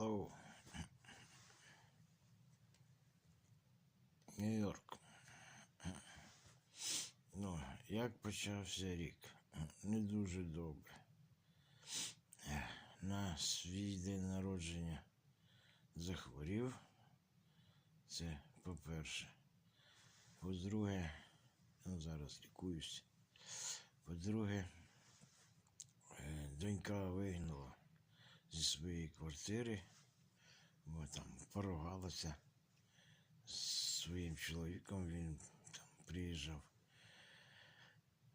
Hello. Нью-Йорк. Ну, як почався рік? Не дуже добре. На свій день народження захворів. Це по-перше. По-друге, ну зараз лікуюсь. По-друге, е, донька вигнала зі своєї квартири, бо там поругалася з своїм чоловіком. Він там приїжджав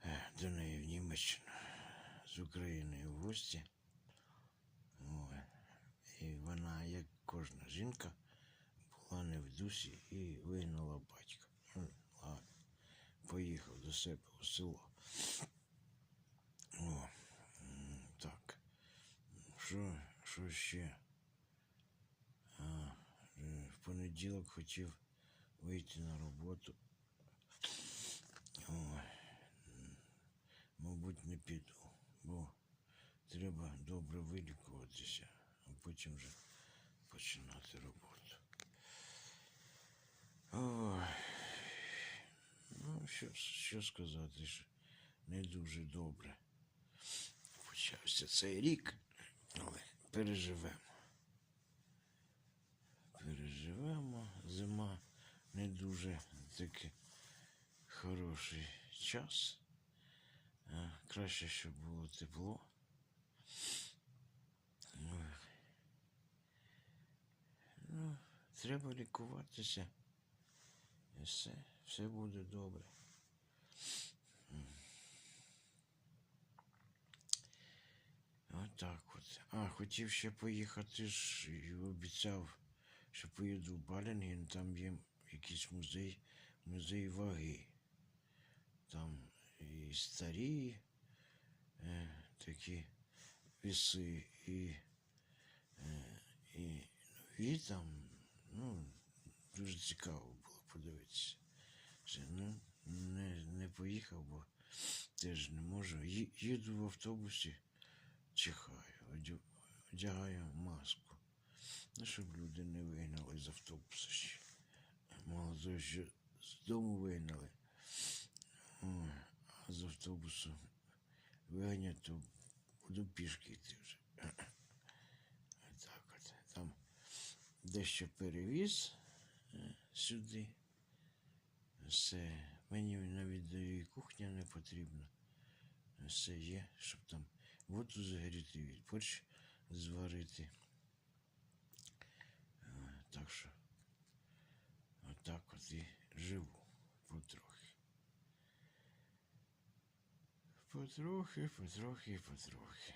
е, до неї в Німеччину з України в гості. І вона, як кожна жінка, була не в дусі і вигнала батька. Ну. Поїхав до себе у село. О, так. Що, що ще? А, в понеділок хотів вийти на роботу. Ой, мабуть, не піду, бо треба добре вилікуватися, а потім вже починати роботу. Ой. Ну, що, що сказати, що не дуже добре почався цей рік, переживемо. Переживемо. Зима не дуже такий хороший час. Краще, щоб було тепло. Ну, треба лікуватися. І все, все буде добре. Отак от. А, хотів ще поїхати ж і обіцяв, що поїду в Балінген, там є якийсь музей, музей ваги. Там і старі е, такі віси, і, е, і нові там, ну, дуже цікаво було подивитися. Це, ну, не, не поїхав, бо теж не можу. Їду в автобусі, чихаю, одягаю маску. Ну, щоб люди не вигнали з автобуса ще. Мало що з дому вигнали, а з автобусу виганять, то буду пішки йти вже. Отак от. Там дещо перевіз е, сюди. Все. Мені навіть її кухня не потрібна. Все є, щоб там воду загріти, і борщ зварити. Так що отак от і живу потрохи. Потрохи, потрохи, потрохи.